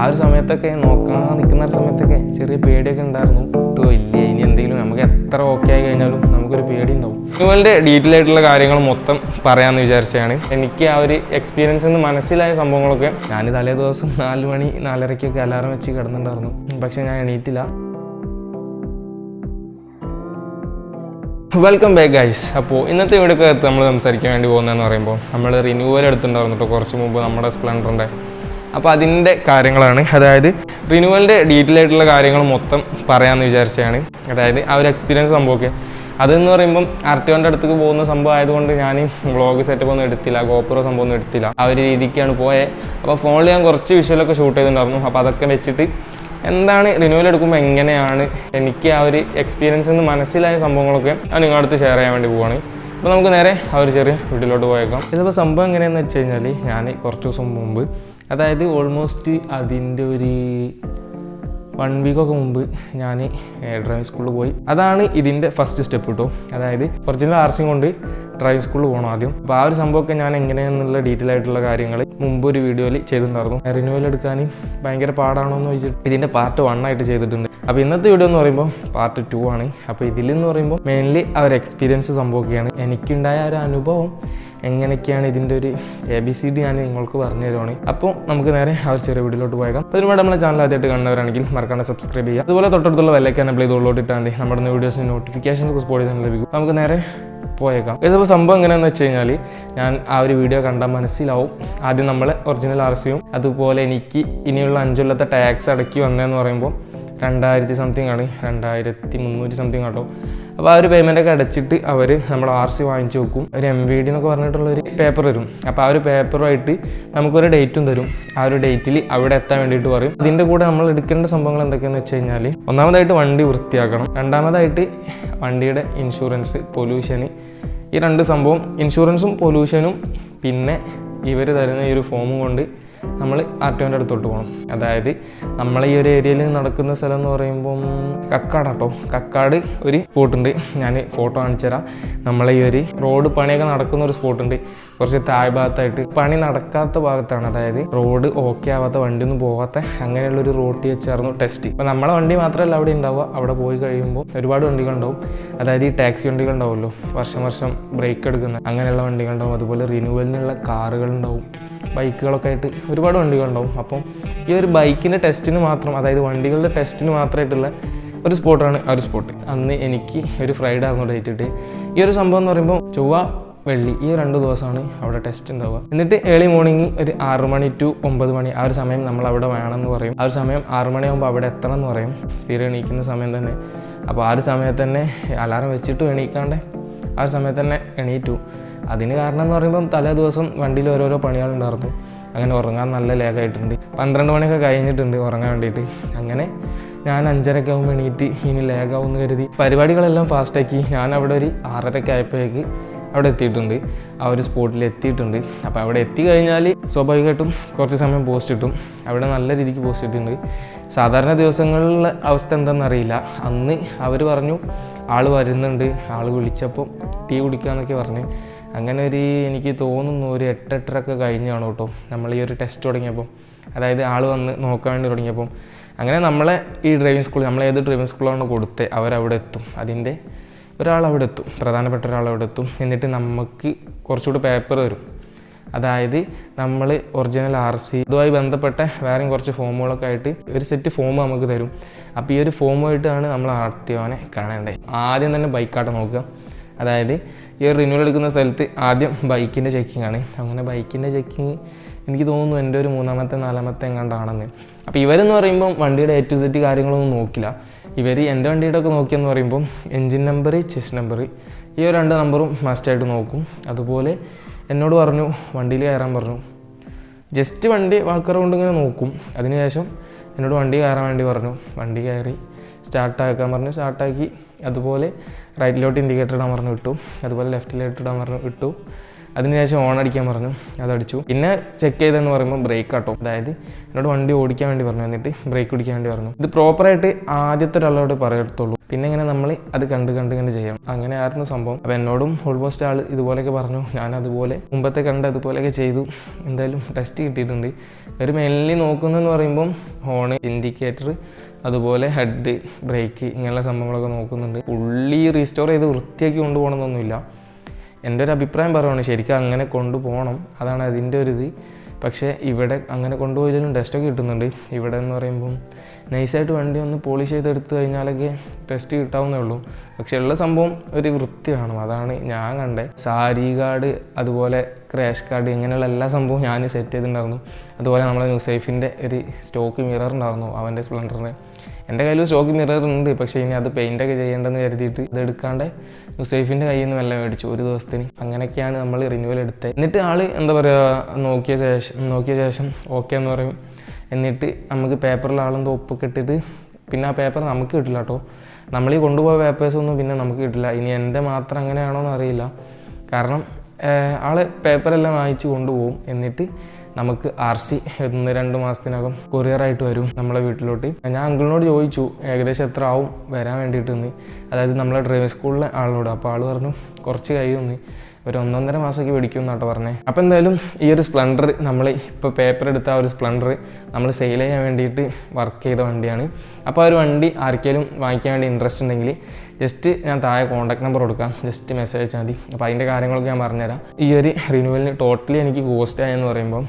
ആ ഒരു സമയത്തൊക്കെ നോക്കാൻ നിൽക്കുന്ന ഒരു സമയത്തൊക്കെ ചെറിയ പേടിയൊക്കെ ഉണ്ടായിരുന്നു. കേട്ടോ ഇല്ല ഇനി എന്തെങ്കിലും നമുക്ക് എത്ര ഓക്കെ ആയി കഴിഞ്ഞാലും നമുക്കൊരു പേടി ഉണ്ടാവും. ഇവളുടെ ഡീറ്റെയിൽ ആയിട്ടുള്ള കാര്യങ്ങൾ മൊത്തം പറയാമെന്ന് വിചാരിച്ചതാണ്. എനിക്ക് ആ ഒരു എക്സ്പീരിയൻസ് നിന്ന് മനസ്സിലായ സംഭവങ്ങളൊക്കെ ഞാൻ തലേ ദിവസം നാല് മണി നാലരയ്ക്കൊക്കെ അലാറം വെച്ച് കിടന്നിട്ടുണ്ടായിരുന്നു പക്ഷെ ഞാൻ എണീറ്റില്ല. വെൽക്കം ബാക്ക് ഗൈസ് അപ്പോൾ ഇന്നത്തെ വീഡിയോ നമ്മൾ സംസാരിക്കാൻ വേണ്ടി പോകുന്നതെന്ന് പറയുമ്പോൾ നമ്മൾ റിന്യൂവൽ എടുത്തിട്ടുണ്ടായിരുന്നു കേട്ടോ കുറച്ച് മുമ്പ് നമ്മുടെ സ്പ്ലെൻഡറിന്റെ അപ്പോൾ അതിന്റെ കാര്യങ്ങളാണ്. അതായത് റിന്യൂവലിന്റെ ഡീറ്റെയിൽ ആയിട്ടുള്ള കാര്യങ്ങൾ മൊത്തം പറയാമെന്ന് വിചാരിച്ചതാണ്. അതായത് ആ ഒരു എക്സ്പീരിയൻസ് സംഭവമൊക്കെ. അതെന്ന് പറയുമ്പം ആർട്ടിയോന്റെ അടുത്തേക്ക് പോകുന്ന സംഭവം ആയതുകൊണ്ട് ഞാൻ വ്ളോഗ് സെറ്റപ്പ് ഒന്നും എടുത്തില്ല ഗോപ്രോ സംഭവം ഒന്നും എടുത്തില്ല. ആ ഒരു രീതിക്കാണ് പോയത് അപ്പോൾ ഫോണിൽ ഞാൻ കുറച്ച് വിഷ്വലൊക്കെ ഷൂട്ട് ചെയ്തിട്ടുണ്ടായിരുന്നു. അപ്പോൾ അതൊക്കെ വെച്ചിട്ട് എന്താണ് റിന്യൂവൽ എടുക്കുമ്പോൾ എങ്ങനെയാണ് എനിക്ക് ആ ഒരു എക്സ്പീരിയൻസ് എന്ന് മനസ്സിലായ സംഭവങ്ങളൊക്കെ ഞാൻ നിങ്ങളുടെ അടുത്ത് ഷെയർ ചെയ്യാൻ വേണ്ടി പോവാണ്. അപ്പോൾ നമുക്ക് നേരെ ആ ഒരു ചെറിയ വീട്ടിലോട്ട് പോയേക്കാം. ഇതിപ്പോൾ സംഭവം എങ്ങനെയാണെന്ന് വെച്ച് കഴിഞ്ഞാൽ ഞാൻ കുറച്ച് ദിവസം മുമ്പ് അതായത് ഓൾമോസ്റ്റ് അതിന്റെ ഒരു വൺ വീക്കൊക്കെ മുമ്പ് ഞാൻ ഡ്രൈവിംഗ് സ്കൂളിൽ പോയി. അതാണ് ഇതിന്റെ ഫസ്റ്റ് സ്റ്റെപ്പ് കേട്ടോ അതായത് ഒറിജിനൽ ആർസിയും കൊണ്ട് ഡ്രൈവിംഗ് സ്കൂളിൽ പോകണം ആദ്യം. അപ്പോൾ ആ ഒരു സംഭവമൊക്കെ ഞാൻ എങ്ങനെയാണെന്നുള്ള ഡീറ്റെയിൽ ആയിട്ടുള്ള കാര്യങ്ങൾ മുമ്പ് ഒരു വീഡിയോയിൽ ചെയ്തിട്ടുണ്ടായിരുന്നു. റിന്യൂവൽ എടുക്കാൻ ഭയങ്കര പാടാണോ എന്ന് ചോദിച്ചിട്ട് ഇതിന്റെ പാർട്ട് വൺ ആയിട്ട് ചെയ്തിട്ടുണ്ട്. അപ്പോൾ ഇന്നത്തെ വീഡിയോ എന്ന് പറയുമ്പോൾ പാർട്ട് ടു ആണ്. അപ്പോൾ ഇതിലെന്ന് പറയുമ്പോൾ മെയിൻലി ആ ഒരു എക്സ്പീരിയൻസ് സംഭവമൊക്കെയാണ്. എനിക്കുണ്ടായ ഒരു അനുഭവം എങ്ങനെയൊക്കെയാണ് ഇതിന്റെ ഒരു എ ബി സി ഡി ഞാൻ നിങ്ങൾക്ക് പറഞ്ഞു തരുവാണ്. അപ്പോൾ നമുക്ക് നേരെ ആ ഒരു ചെറിയ വീഡിയോയിലോട്ട് പോയേക്കാം. അതിനുവേണ്ടി നമ്മുടെ ചാനൽ ആദ്യമായിട്ട് കാണുന്നവരാണെങ്കിൽ മറക്കാണ്ട് സബ്സ്ക്രൈബ് ചെയ്യുക. അതുപോലെ തൊട്ടടുത്തുള്ള വെല്ലൈക്കാൻ അപ്ലൈ ചെയ്തോളോട്ട് ഇട്ടാൽ മതി. നമ്മുടെ വീഡിയോസിന് നോട്ടിഫിക്കേഷൻസ് സ്പോട്ട് ചെയ്യാൻ ലഭിക്കും. നമുക്ക് നേരെ പോയേക്കാം. ഇതിപ്പോൾ സംഭവം എങ്ങനെയാണെന്ന് വെച്ച് കഴിഞ്ഞാൽ ഞാൻ ആ ഒരു വീഡിയോ കണ്ടാൽ മനസ്സിലാവും. ആദ്യം നമ്മൾ ഒറിജിനൽ ആർ സിയും അതുപോലെ എനിക്ക് ഇനിയുള്ള അഞ്ചുള്ളത്തെ ടാക്സ് അടക്കി വന്നതെന്ന് പറയുമ്പോൾ രണ്ടായിരത്തി സംതിങ് ആണ്. രണ്ടായിരത്തി മുന്നൂറ്റി സംതിങ് ആട്ടോ. അപ്പോൾ ആ ഒരു പേയ്മെന്റ് ഒക്കെ അടച്ചിട്ട് അവർ നമ്മൾ ആർ സി വാങ്ങിച്ചു വെക്കും. ഒരു എം വി ഡി എന്നൊക്കെ പറഞ്ഞിട്ടുള്ളൊരു പേപ്പർ തരും അപ്പോൾ ആ ഒരു പേപ്പറുമായിട്ട് നമുക്കൊരു ഡേറ്റും തരും. ആ ഒരു ഡേറ്റിൽ അവിടെ എത്താൻ വേണ്ടിയിട്ട് പറയും. ഇതിന്റെ കൂടെ നമ്മൾ എടുക്കേണ്ട സംഭവങ്ങൾ എന്തൊക്കെയാണെന്ന് വെച്ച് കഴിഞ്ഞാൽ ഒന്നാമതായിട്ട് വണ്ടി വൃത്തിയാക്കണം. രണ്ടാമതായിട്ട് വണ്ടിയുടെ ഇൻഷുറൻസ് പൊല്യൂഷന് ഈ രണ്ട് സംഭവം ഇൻഷുറൻസും പൊല്യൂഷനും പിന്നെ ഇവർ തരുന്ന ഈ ഒരു ഫോമും കൊണ്ട് നമ്മൾ ആറ്റോന്റെ അടുത്തോട്ട് പോകണം അതായത് നമ്മൾ ഈ ഒരു ഏരിയയിൽ നടക്കുന്ന സ്ഥലം എന്ന് പറയുമ്പം കക്കാട് കേട്ടോ കക്കാട് ഒരു സ്പോട്ടുണ്ട് ഞാൻ ഫോട്ടോ കാണിച്ചു തരാം നമ്മളെ ഈ ഒരു റോഡ് പണിയൊക്കെ നടക്കുന്ന ഒരു സ്പോട്ടുണ്ട് കുറച്ച് താഴ് ഭാഗത്തായിട്ട്. പണി നടക്കാത്ത ഭാഗത്താണ്. അതായത് റോഡ് ഓക്കെ ആവാത്ത വണ്ടി ഒന്നും പോകാത്ത അങ്ങനെയുള്ള ഒരു റോഡ് വെച്ചായിരുന്നു ടെസ്റ്റ് അപ്പോൾ നമ്മളെ വണ്ടി മാത്രമല്ല അവിടെ ഉണ്ടാവുക. അവിടെ പോയി കഴിയുമ്പോൾ ഒരുപാട് വണ്ടികളുണ്ടാവും അതായത് ഈ ടാക്സി വണ്ടികളുണ്ടാവുമല്ലോ വർഷം വർഷം ബ്രേക്ക് എടുക്കുന്ന അങ്ങനെയുള്ള വണ്ടികളുണ്ടാവും അതുപോലെ റിന്യൂവലിനുള്ള കാറുകളുണ്ടാവും ബൈക്കുകളൊക്കെ ആയിട്ട് ഒരുപാട് വണ്ടികളുണ്ടാവും അപ്പം ഈ ഒരു ബൈക്കിന്റെ ടെസ്റ്റിന് മാത്രം അതായത് വണ്ടികളുടെ ടെസ്റ്റിന് മാത്രമായിട്ടുള്ള ഒരു സ്പോട്ടാണ് ആ ഒരു സ്പോട്ട്. അന്ന് എനിക്ക് ഒരു ഫ്രൈഡേ ആയിരുന്നു ഡേറ്റ് ഇട്ട് ഈ ഒരു സംഭവം എന്ന് പറയുമ്പോൾ ചൊവ്വ വെള്ളി ഈ രണ്ട് ദിവസമാണ് അവിടെ ടെസ്റ്റ് ഉണ്ടാവുക. എന്നിട്ട് ഏർലി മോർണിംഗ് ഒരു ആറ് മണി ടു ഒമ്പത് മണി ആ ഒരു സമയം നമ്മൾ അവിടെ വേണമെന്ന് പറയും. ആ ഒരു സമയം ആറ് മണിയാകുമ്പോൾ അവിടെ എത്തണം എന്ന് പറയും. സ്ഥിരം എണീക്കുന്ന സമയം തന്നെ. അപ്പോൾ ആ ഒരു സമയത്ത് തന്നെ അലാറം വെച്ചിട്ട് എണീക്കാണ്ട് ആ ഒരു സമയത്ത് തന്നെ എണീറ്റു. അതിന് കാരണം എന്ന് പറയുമ്പം തലേ ദിവസം വണ്ടിയിൽ ഓരോരോ പണികളുണ്ടായിരുന്നു അങ്ങനെ ഉറങ്ങാൻ നല്ല ലേഖമായിട്ടുണ്ട് പന്ത്രണ്ട് മണിയൊക്കെ കഴിഞ്ഞിട്ടുണ്ട് ഉറങ്ങാൻ വേണ്ടിയിട്ട്. അങ്ങനെ ഞാൻ അഞ്ചരയ്ക്ക് ആകുമ്പോൾ എണീറ്റ് ഇനി ലേഖാവും എന്ന് കരുതി പരിപാടികളെല്ലാം ഫാസ്റ്റാക്കി. ഞാൻ അവിടെ ഒരു ആറരയ്ക്ക് ആയപ്പോഴേക്ക് അവിടെ എത്തിയിട്ടുണ്ട്. ആ ഒരു സ്പോട്ടിൽ എത്തിയിട്ടുണ്ട്. അപ്പോൾ അവിടെ എത്തി കഴിഞ്ഞാൽ സ്വാഭാവികമായിട്ടും കുറച്ച് സമയം പോസ്റ്റ് ഇട്ടും അവിടെ നല്ല രീതിക്ക് പോസ്റ്റ് ഇട്ടിട്ടുണ്ട് സാധാരണ ദിവസങ്ങളിലെ അവസ്ഥ എന്താണെന്നറിയില്ല അന്ന് അവർ പറഞ്ഞു ആൾ വരുന്നുണ്ട്. ആൾ വിളിച്ചപ്പോൾ ടീ കുടിക്കാമെന്നൊക്കെ പറഞ്ഞു അങ്ങനെ ഒരു എനിക്ക് തോന്നുന്നു ഒരു എട്ടെട്ടരൊക്കെ കഴിഞ്ഞാണ് കേട്ടോ നമ്മൾ ഈ ഒരു ടെസ്റ്റ് തുടങ്ങിയപ്പം. അതായത് ആൾ വന്ന് നോക്കാൻ വേണ്ടി തുടങ്ങിയപ്പം. അങ്ങനെ നമ്മളെ ഈ ഡ്രൈവിംഗ് സ്കൂൾ നമ്മൾ ഏത് ഡ്രൈവിംഗ് സ്കൂളാണ് കൊടുത്തത് അവരവിടെ എത്തും. അതിന്റെ ഒരാൾ അവിടെ എത്തും. പ്രധാനപ്പെട്ട ഒരാൾ അവിടെ എത്തും. എന്നിട്ട് നമുക്ക് കുറച്ചുകൂടി പേപ്പർ വരും അതായത് നമ്മൾ ഒറിജിനൽ ആർ സി ഇതുമായി ബന്ധപ്പെട്ട വേറെയും കുറച്ച് ഫോമുകളൊക്കെ ആയിട്ട് ഒരു സെറ്റ് ഫോം നമുക്ക് തരും. അപ്പോൾ ഈ ഒരു ഫോമുമായിട്ടാണ് നമ്മൾ ആർ ടി ഒനെ കാണേണ്ടത്. ആദ്യം തന്നെ ബൈക്കാട്ട് നോക്കുക. അതായത് ഈ ഒരു റിന്യൂവൽ എടുക്കുന്ന സ്ഥലത്ത് ആദ്യം ബൈക്കിന്റെ ചെക്കിംഗ് ആണ്. അങ്ങനെ ബൈക്കിന്റെ ചെക്കിങ് എനിക്ക് തോന്നുന്നു എന്റെ ഒരു മൂന്നാമത്തെ നാലാമത്തെ എങ്ങാണ്ടാണെന്ന്. അപ്പോൾ ഇവരെന്ന് പറയുമ്പം വണ്ടിയുടെ എ ടു സെറ്റ് കാര്യങ്ങളൊന്നും നോക്കില്ല. ഇവർ എന്റെ വണ്ടിയുടെ ഒക്കെ നോക്കിയെന്ന് പറയുമ്പം എൻജിൻ നമ്പർ ചെസ്റ്റ് നമ്പർ ഈ ഒരു രണ്ട് നമ്പറും മസ്റ്റായിട്ട് നോക്കും. അതുപോലെ എന്നോട് പറഞ്ഞു വണ്ടിയിൽ കയറാൻ പറഞ്ഞു. ജസ്റ്റ് വണ്ടി ആൾക്കാരെ കൊണ്ട് ഇങ്ങനെ നോക്കും. അതിനുശേഷം എന്നോട് വണ്ടി കയറാൻ വേണ്ടി പറഞ്ഞു. വണ്ടി കയറി സ്റ്റാർട്ടാക്കാൻ പറഞ്ഞു. സ്റ്റാർട്ടാക്കി അതുപോലെ റൈറ്റിലോട്ട് ഇൻഡിക്കേറ്റർ ഇടാൻ പറഞ്ഞു വിട്ടു. അതുപോലെ ലെഫ്റ്റിലോട്ട് ഇടാൻ പറഞ്ഞു വിട്ടു അതിനുശേഷം ഓൺ അടിക്കാൻ പറഞ്ഞു. അതടിച്ചു പിന്നെ ചെക്ക് ചെയ്തെന്ന് പറയുമ്പോൾ ബ്രേക്ക് ആട്ടോ. അതായത് എന്നോട് വണ്ടി ഓടിക്കാൻ വേണ്ടി പറഞ്ഞു. എന്നിട്ട് ബ്രേക്ക് പിടിക്കാൻ വേണ്ടി പറഞ്ഞു. ഇത് പ്രോപ്പറായിട്ട് ആദ്യത്തെ ഒരാളോട് പറയത്തുള്ളൂ. പിന്നെ ഇങ്ങനെ നമ്മൾ അത് കണ്ട് കണ്ട് ഇങ്ങനെ ചെയ്യണം. അങ്ങനെ ആയിരുന്നു സംഭവം. അപ്പോൾ എന്നോടും ഓൾമോസ്റ്റ് ആൾ ഇതുപോലെയൊക്കെ പറഞ്ഞു. ഞാൻ അതുപോലെ മുമ്പത്തെ കണ്ട് അതുപോലെയൊക്കെ ചെയ്തു. എന്തായാലും ടെസ്റ്റ് കിട്ടിയിട്ടുണ്ട്. ഒരു മെയിൻലി നോക്കുന്നതെന്ന് പറയുമ്പം ഹോൺ ഇൻഡിക്കേറ്റർ അതുപോലെ ഹെഡ് ബ്രേക്ക് ഇങ്ങനെയുള്ള സംഭവങ്ങളൊക്കെ നോക്കുന്നുണ്ട്. ഉള്ളി റീസ്റ്റോർ ചെയ്ത് വൃത്തിയാക്കി കൊണ്ടുപോകണമെന്നൊന്നുമില്ല. എന്റെ ഒരു അഭിപ്രായം പറയുകയാണ് ശരിക്കും അങ്ങനെ കൊണ്ടുപോകണം. അതാണ് അതിന്റെ ഒരു ഇത്. പക്ഷേ ഇവിടെ അങ്ങനെ കൊണ്ടുപോയില്ലെങ്കിലും ടെസ്റ്റൊക്കെ കിട്ടുന്നുണ്ട്. ഇവിടെ എന്ന് പറയുമ്പം നൈസായിട്ട് വണ്ടി ഒന്ന് പോളിഷ് ചെയ്തെടുത്ത് കഴിഞ്ഞാലൊക്കെ ടെസ്റ്റ് കിട്ടാവുന്നേ ഉള്ളൂ. പക്ഷേ ഉള്ള സംഭവം ഒരു വൃത്തി വേണം അതാണ് ഞാൻ കണ്ടത് സാരി കാർഡ് അതുപോലെ ക്രാഷ് കാർഡ് ഇങ്ങനെയുള്ള എല്ലാ സംഭവവും ഞാൻ സെറ്റ് ചെയ്തിട്ടുണ്ടായിരുന്നു. അതുപോലെ നമ്മളെ ന്യൂസൈഫിന്റെ ഒരു സ്റ്റോക്ക് മിറർ ഉണ്ടായിരുന്നു അവന്റെ സ്പ്ലൻഡറിന് എന്റെ കയ്യിൽ സ്റ്റോക്ക് മിറർ ഉണ്ട്. പക്ഷേ ഇനി അത് പെയിന്റൊക്കെ ചെയ്യേണ്ടെന്ന് കരുതിയിട്ട് ഇത് എടുക്കാണ്ട് യുസൈഫിന്റെ കയ്യിൽ നിന്ന് എല്ലാം മേടിച്ചു ഒരു ദിവസത്തിന്. അങ്ങനെയൊക്കെയാണ് നമ്മൾ റിന്യൂവൽ എടുത്തത്. എന്നിട്ട് ആൾ എന്താ പറയുക നോക്കിയ ശേഷം നോക്കിയ ശേഷം ഓക്കെ എന്ന് പറയും. എന്നിട്ട് നമുക്ക് പേപ്പറിൽ ആളെന്തോ ഒപ്പൊക്കെ ഇട്ടിട്ട് പിന്നെ ആ പേപ്പർ നമുക്ക് കിട്ടില്ല കേട്ടോ നമ്മൾ ഈ കൊണ്ടുപോയ പേപ്പേഴ്സൊന്നും പിന്നെ നമുക്ക് കിട്ടില്ല. ഇനി എന്റെ മാത്രം അങ്ങനെയാണോന്ന് അറിയില്ല. കാരണം ആൾ ആൾ പേപ്പറെല്ലാം വാങ്ങിച്ച് കൊണ്ടുപോകും. എന്നിട്ട് നമുക്ക് ആർ സി ഒന്ന് രണ്ട് മാസത്തിനകം കൊറിയറായിട്ട് വരും നമ്മളെ വീട്ടിലോട്ട്. ഞാൻ അങ്കിളിനോട് ചോദിച്ചു ഏകദേശം എത്ര ആവും വരാൻ വേണ്ടിയിട്ടെന്ന്. അതായത് നമ്മളെ ഡ്രൈവിംഗ് സ്കൂളിലെ ആളിനോട് അപ്പോൾ ആൾ പറഞ്ഞു കുറച്ച് കഴിയുമെന്ന്. ഒരു ഒന്നൊന്നര മാസമൊക്കെ പിടിക്കും എന്നാട്ടോ പറഞ്ഞേ. അപ്പോൾ എന്തായാലും ഈ ഒരു സ്പ്ലെൻഡർ നമ്മൾ ഇപ്പോൾ പേപ്പർ എടുത്ത ആ ഒരു സ്പ്ലെൻഡർ നമ്മൾ സെയിൽ ചെയ്യാൻ വേണ്ടിയിട്ട് വർക്ക് ചെയ്ത വണ്ടിയാണ്. അപ്പോൾ ആ ഒരു വണ്ടി ആർക്കെങ്കിലും വാങ്ങിക്കാൻ വേണ്ടി ഇൻട്രസ്റ്റ് ഉണ്ടെങ്കിൽ ജസ്റ്റ് ഞാൻ താഴെ കോൺടാക്ട് നമ്പർ കൊടുക്കാം. ജസ്റ്റ് മെസ്സേജ് അയച്ചാൽ മതി. അപ്പോൾ അതിന്റെ കാര്യങ്ങളൊക്കെ ഞാൻ പറഞ്ഞുതരാം. ഈ ഒരു റിന്യൂവലിന് ടോട്ടലി എനിക്ക് കോസ്റ്റ് ആയെന്ന് പറയുമ്പോൾ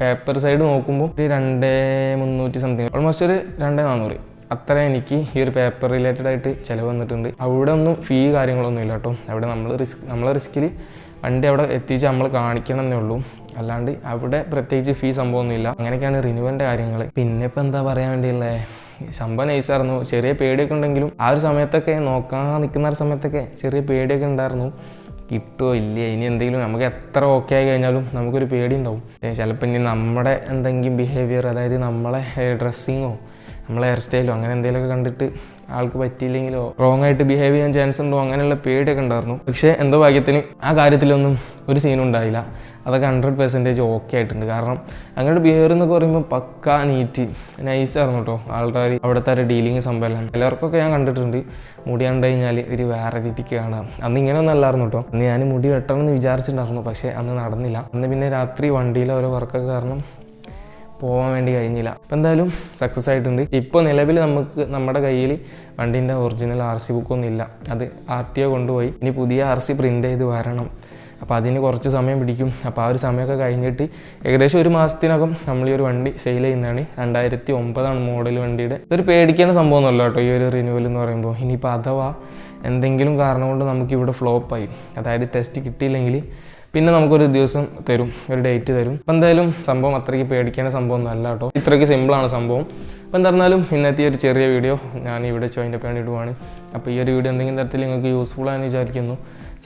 പേപ്പർ സൈഡ് നോക്കുമ്പോൾ ഒരു രണ്ട് മുന്നൂറ്റി സംതിങ് ഓൾമോസ്റ്റ് ഒരു രണ്ട് നാനൂറ് അത്ര എനിക്ക് ഈ ഒരു പേപ്പർ റിലേറ്റഡ് ആയിട്ട് ചിലവ് വന്നിട്ടുണ്ട്. അവിടെ ഒന്നും ഫീ കാര്യങ്ങളൊന്നും ഇല്ല കേട്ടോ അവിടെ നമ്മൾ റിസ്ക് നമ്മളെ റിസ്കിൽ വണ്ടി അവിടെ എത്തിച്ച് നമ്മൾ കാണിക്കണം എന്നേ ഉള്ളൂ. അല്ലാണ്ട് അവിടെ പ്രത്യേകിച്ച് ഫീ സംഭവമൊന്നുമില്ല അങ്ങനെയൊക്കെയാണ് റിന്യൂവലിന്റെ കാര്യങ്ങൾ പിന്നെ ഇപ്പം എന്താ പറയാൻ വേണ്ടിയുള്ളേ? സംഭവം നൈസായിരുന്നു ചെറിയ പേടിയൊക്കെ ഉണ്ടെങ്കിലും ആ ഒരു സമയത്തൊക്കെ നോക്കാൻ നിൽക്കുന്ന ഒരു സമയത്തൊക്കെ ചെറിയ പേടിയൊക്കെ ഉണ്ടായിരുന്നു. കിട്ടുമോ ഇല്ല? ഇനി എന്തെങ്കിലും നമുക്ക് എത്ര ഓക്കെ ആയി കഴിഞ്ഞാലും നമുക്കൊരു പേടി ഉണ്ടാവും. ചിലപ്പോൾ ഇനി നമ്മുടെ എന്തെങ്കിലും ബിഹേവിയർ അതായത് നമ്മളെ ഡ്രസ്സിങ്ങോ നമ്മളെ ഹെയർ സ്റ്റൈലോ അങ്ങനെ എന്തെങ്കിലുമൊക്കെ കണ്ടിട്ട് ആൾക്ക് പറ്റിയില്ലെങ്കിലോ റോങ് ആയിട്ട് ബിഹേവ് ചെയ്യാൻ ചാൻസ് ഉണ്ടോ അങ്ങനെയുള്ള പേടിയൊക്കെ ഉണ്ടായിരുന്നു. പക്ഷേ എന്തോ ഭാഗ്യത്തിന് ആ കാര്യത്തിലൊന്നും ഒരു സീനും ഉണ്ടായില്ല. അതൊക്കെ ഹൺഡ്രഡ് പെർസെന്റേജ് ഓക്കെ ആയിട്ടുണ്ട്. കാരണം അങ്ങോട്ട് ബിഹേവിയർ എന്നൊക്കെ പറയുമ്പോൾ പക്ക നീറ്റ് നൈസായിരുന്നു കേട്ടോ ആൾക്കാർ അവിടുത്തെ ഒരു ഡീലിങ് സംഭവം എല്ലാവർക്കൊക്കെ ഞാൻ കണ്ടിട്ടുണ്ട്. മുടി കണ്ടു കഴിഞ്ഞാൽ ഒരു വേറെ രീതിക്ക് കാണാം. അന്ന് ഇങ്ങനെയൊന്നും അല്ലായിരുന്നു കേട്ടോ അന്ന് ഞാൻ മുടി വെട്ടണമെന്ന് വിചാരിച്ചിട്ടുണ്ടായിരുന്നു. പക്ഷേ അന്ന് നടന്നില്ല. അന്ന് പിന്നെ രാത്രി വണ്ടിയിലെ ഓരോ വർക്കൊക്കെ കാരണം പോകാൻ വേണ്ടി കഴിഞ്ഞില്ല. ഇപ്പം എന്തായാലും സക്സസ് ആയിട്ടുണ്ട്. ഇപ്പോൾ നിലവിൽ നമുക്ക് നമ്മുടെ കയ്യിൽ വണ്ടീന്റെ ഒറിജിനൽ ആർ സി ബുക്കൊന്നും ഇല്ല. അത് ആർ ടി ഒ കൊണ്ടുപോയി. ഇനി പുതിയ ആർ സി പ്രിന്റ് ചെയ്ത് വരണം. അപ്പോൾ അതിന് കുറച്ച് സമയം പിടിക്കും. അപ്പോൾ ആ ഒരു സമയമൊക്കെ കഴിഞ്ഞിട്ട് ഏകദേശം ഒരു മാസത്തിനകം നമ്മൾ ഈ ഒരു വണ്ടി സെയിൽ ചെയ്യുന്നതാണ്. രണ്ടായിരത്തി ഒമ്പതാണ് മോഡൽ വണ്ടിയുടെ. ഇതൊരു പേടിക്കേണ്ട സംഭവമൊന്നുമല്ല കേട്ടോ ഈ ഒരു റിന്യൂവൽ എന്ന് പറയുമ്പോൾ. ഇനിയിപ്പോൾ അഥവാ എന്തെങ്കിലും കാരണം കൊണ്ട് നമുക്ക് ഇവിടെ ഫ്ലോപ്പായി അതായത് ടെസ്റ്റ് കിട്ടിയില്ലെങ്കിൽ പിന്നെ നമുക്കൊരു ദിവസം തരും ഒരു ഡേറ്റ് തരും. അപ്പം എന്തായാലും സംഭവം അത്രയ്ക്ക് പേടിക്കേണ്ട സംഭവം ഒന്നും അല്ല കേട്ടോ. ഇത്രയ്ക്ക് സിമ്പിളാണ് സംഭവം. അപ്പം എന്തായിരുന്നാലും ഇന്നത്തെ ഒരു ചെറിയ വീഡിയോ ഞാൻ ഇവിടെ വെച്ച് അതിന്റെ വേണ്ടിയിടുവാണ് അപ്പോൾ ഈ ഒരു വീഡിയോ എന്തെങ്കിലും തരത്തിൽ നിങ്ങൾക്ക് യൂസ്ഫുൾ ആയെന്ന് വിചാരിക്കുന്നു.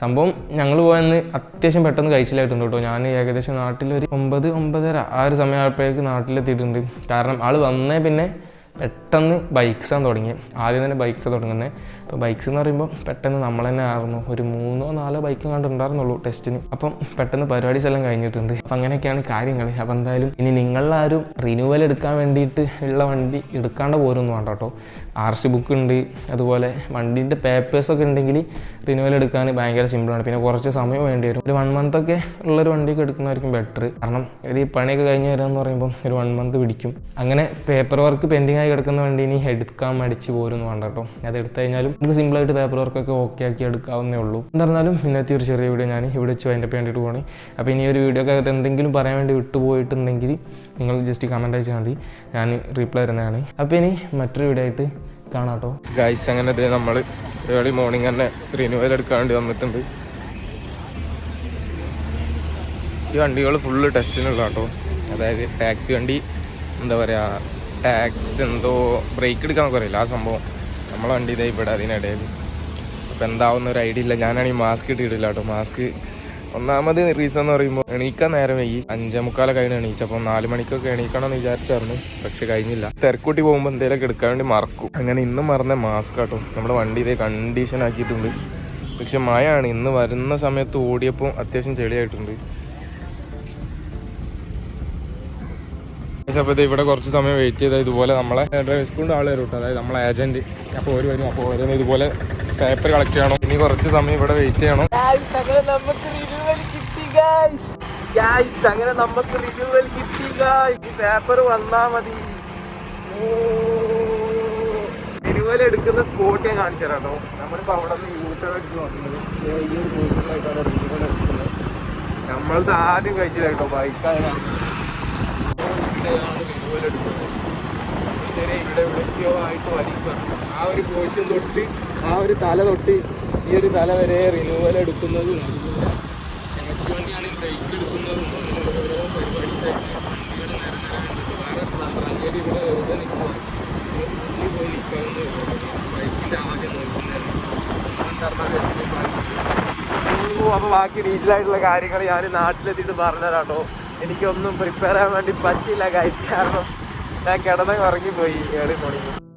സംഭവം ഞങ്ങൾ പോയെന്ന് അത്യാവശ്യം പെട്ടെന്ന് കഴിച്ചിലായിട്ടുണ്ട് കേട്ടോ. ഞാൻ ഏകദേശം നാട്ടിലൊരു ഒമ്പത് ഒമ്പതര ആ ഒരു സമയമായപ്പോഴേക്ക് നാട്ടിലെത്തിയിട്ടുണ്ട്. കാരണം ആൾ വന്നേ പിന്നെ പെട്ടെന്ന് ബൈക്സാണ് തുടങ്ങി ആദ്യം തന്നെ ബൈക്സ് തുടങ്ങുന്നത് അപ്പോൾ ബൈക്സ് എന്ന് പറയുമ്പോൾ പെട്ടെന്ന് നമ്മൾ തന്നെ ആയിരുന്നു. ഒരു മൂന്നോ നാലോ ബൈക്ക് കണ്ട് ഉണ്ടായിരുന്നുള്ളൂ ടെസ്റ്റിന് അപ്പം പെട്ടെന്ന് പരിപാടീസ് എല്ലാം കഴിഞ്ഞിട്ടുണ്ട്. അപ്പം അങ്ങനെയൊക്കെയാണ് കാര്യങ്ങൾ. അപ്പം എന്തായാലും ഇനി നിങ്ങളാരും റിന്യൂവൽ എടുക്കാൻ വേണ്ടിയിട്ട് ഉള്ള വണ്ടി എടുക്കാണ്ട് പോരൊന്നും വേണ്ട കേട്ടോ. ആർ സി ബുക്ക് ഉണ്ട് അതുപോലെ വണ്ടീന്റെ പേപ്പേഴ്സൊക്കെ ഉണ്ടെങ്കിൽ റിന്യൂവൽ എടുക്കാൻ ഭയങ്കര സിമ്പിളാണ് പിന്നെ കുറച്ച് സമയം വേണ്ടി വരും. ഒരു വൺ മന്ത് ഒക്കെ ഉള്ളൊരു വണ്ടിയൊക്കെ എടുക്കുന്നതായിരിക്കും ബെറ്റർ കാരണം ഒരു പണിയൊക്കെ കഴിഞ്ഞ് വരാമെന്ന് പറയുമ്പം ഒരു വൺ മന്ത് പിടിക്കും. അങ്ങനെ പേപ്പർ വർക്ക് പെൻഡിങ് ആയി കിടക്കുന്ന വണ്ടി ഇനി എടുക്കാൻ മടിച്ച് പോരുമെന്ന് വേണ്ട കേട്ടോ. അത് എടുത്തു കഴിഞ്ഞാലും നമുക്ക് സിമ്പിളായിട്ട് പേപ്പർ വർക്കൊക്കെ ഓക്കെ ആക്കി എടുക്കാവുന്നേ ഉള്ളൂ. എന്തായിരുന്നാലും ഇന്നത്തെ ഒരു ചെറിയ വീഡിയോ ഞാൻ ഇവിടെ വെച്ച് അതിന്റെ വേണ്ടിയിട്ട് പോകണേ അപ്പോൾ ഇനി ഒരു വീഡിയോ ഒക്കെ എന്തെങ്കിലും പറയാൻ വേണ്ടി വിട്ടുപോയിട്ടുണ്ടെങ്കിൽ നിങ്ങൾ ജസ്റ്റ് കമന്റ് അയച്ചാൽ മതി. ഞാൻ റിപ്ലൈ തരുന്നതാണ്. അപ്പോൾ ഇനി മറ്റൊരു വീഡിയോ ആയിട്ട് കാണാം കേട്ടോ ഗൈസ് അങ്ങനെ നമ്മൾ ഏർലി മോർണിംഗ് തന്നെ റിന്യൂവൽ എടുക്കാൻ വേണ്ടി വന്നിട്ടുണ്ട്. ഈ വണ്ടികൾ ഫുള്ള് ടെസ്റ്റിനുള്ള കേട്ടോ അതായത് ടാക്സി വണ്ടി എന്താ പറയുക ടാക്സ് എന്തോ ബ്രേക്ക് എടുക്കാൻ അറിയില്ല. ആ സംഭവം നമ്മളെ വണ്ടി ഇതായി ഇവിടെ അതിനിടയിൽ. അപ്പോൾ എന്താവുന്ന ഒരു ഐഡിയ ഇല്ല. ഞാനാണെങ്കിൽ മാസ്ക് ഇട്ടിട്ടില്ല കേട്ടോ മാസ്ക് ഒന്നാമത് റീസൺ എന്ന് പറയുമ്പോൾ എണീക്കാൻ നേരം വൈകി. അഞ്ചേ മുക്കാലെ കഴിഞ്ഞ് എണീച്ചപ്പോൾ നാല് മണിക്കൊക്കെ എണീക്കണം എന്ന് വിചാരിച്ചായിരുന്നു. പക്ഷെ കഴിഞ്ഞില്ല. തിരക്കൂട്ടി പോകുമ്പോൾ എന്തെങ്കിലുമൊക്കെ എടുക്കാൻ വേണ്ടി മറക്കും. അങ്ങനെ ഇന്നും മറന്ന മാസ്ക് കേട്ടോ നമ്മുടെ വണ്ടി ഇതേ കണ്ടീഷൻ ആക്കിയിട്ടുണ്ട്. പക്ഷെ മഴയാണ്. ഇന്ന് വരുന്ന സമയത്ത് ഓടിയപ്പോൾ അത്യാവശ്യം ചെളിയായിട്ടുണ്ട്. അപ്പോൾ ഇത് ഇവിടെ കുറച്ച് സമയം വെയിറ്റ് ചെയ്താൽ ഇതുപോലെ നമ്മളെ ഡ്രൈവ് സ്കൂളിന്റെ ആൾ വരും അതായത് നമ്മളെ ഏജന്റ് അപ്പോൾ ഒരു വരും. അപ്പോൾ ഓരോന്ന് ഇതുപോലെ പേപ്പർ കളക്ട് ചെയ്യണം. ഇനി കുറച്ച് സമയം ഇവിടെ വെയിറ്റ് ചെയ്യണം. നമുക്ക് കിട്ടി ഗായ്സ് അങ്ങനെ നമുക്ക് റിന്യൂവൽ കിട്ടി ഗായ്സ് പേപ്പർ വന്നാ മതി. റിന്യൂവൽ എടുക്കുന്ന സ്പോട്ട് ഞാൻ കാണിച്ചു കേട്ടോ. നമ്മളിപ്പോൾ അവിടെ നിന്ന് ഈ എടുക്കുന്നത്. നമ്മളത് ആദ്യം കഴിച്ചില്ല കേട്ടോ റിന്യൂവൽ എടുക്കുന്നത്. ആയിട്ട് ആ ഒരു പോഷൻ തൊട്ട് ആ ഒരു തല തൊട്ട് ഈ ഒരു തല വരെ റിന്യൂവൽ എടുക്കുന്നത് നോക്കുന്നത് അപ്പോൾ ബാക്കി ഡീറ്റെയിൽ ആയിട്ടുള്ള കാര്യങ്ങൾ ഞാൻ നാട്ടിലെത്തിയിട്ട് പറഞ്ഞുതരാട്ടോ എനിക്കൊന്നും പ്രിപ്പയർ ചെയ്യാൻ വേണ്ടി പറ്റില്ല കാര്യം കാരണം ഞാൻ കിടന്നു ഉറങ്ങിപ്പോയി ഏഴ് മണിക്ക്